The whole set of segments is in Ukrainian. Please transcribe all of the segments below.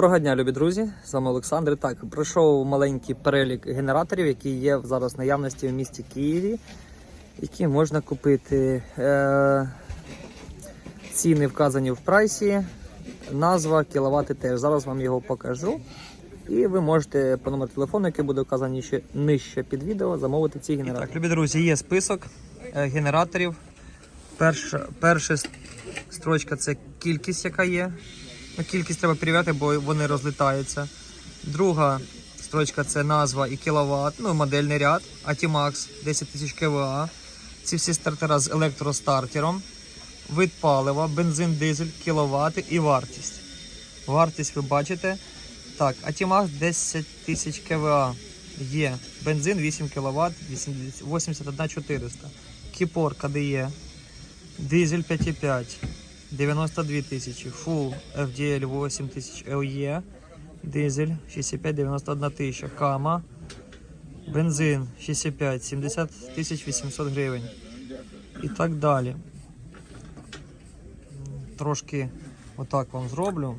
Доброго дня, любі друзі! З вами Олександр. Так, пройшов маленький перелік генераторів, які є зараз в наявності в місті Києві, які можна купити. Е, ціни вказані в прайсі, назва, кіловати теж. Зараз вам його покажу. І ви можете по номеру телефону, який буде вказаний ще нижче під відео, замовити ці генератори. Так, любі друзі, є список е, генераторів. Перша, перша строчка це кількість, яка є. Ну, кількість треба перевіряти, бо вони розлітаються. Друга строчка це назва і кіловат, ну модельний ряд. Atimax 10 тисяч КВА. Ці всі стартера з електростартером. Вид палива, бензин, дизель, кіловати і вартість. Вартість ви бачите. Так, Atimax 10 тисяч КВА є. Бензин 8 кВт, 81 400. Кіпор КДЄ. Дизель 5,5. 92 тисячі. Full FDL 8 тисяч LE. Дизель 65 91 тисяча. Кама. Бензин 65 70 тисяч 800 гривень. І так далі. Трошки отак вам зроблю,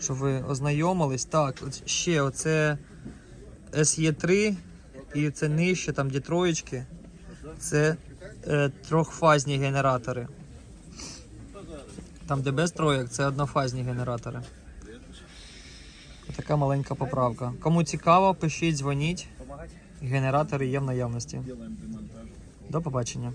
щоб ви ознайомились. Так, ще оце SE3 і це нижче, там де троєчки. Це е, трьохфазні генератори. Там, де без троєк, це однофазні генератори. Така маленька поправка. Кому цікаво, пишіть, дзвоніть. Генератори є в наявності. До побачення.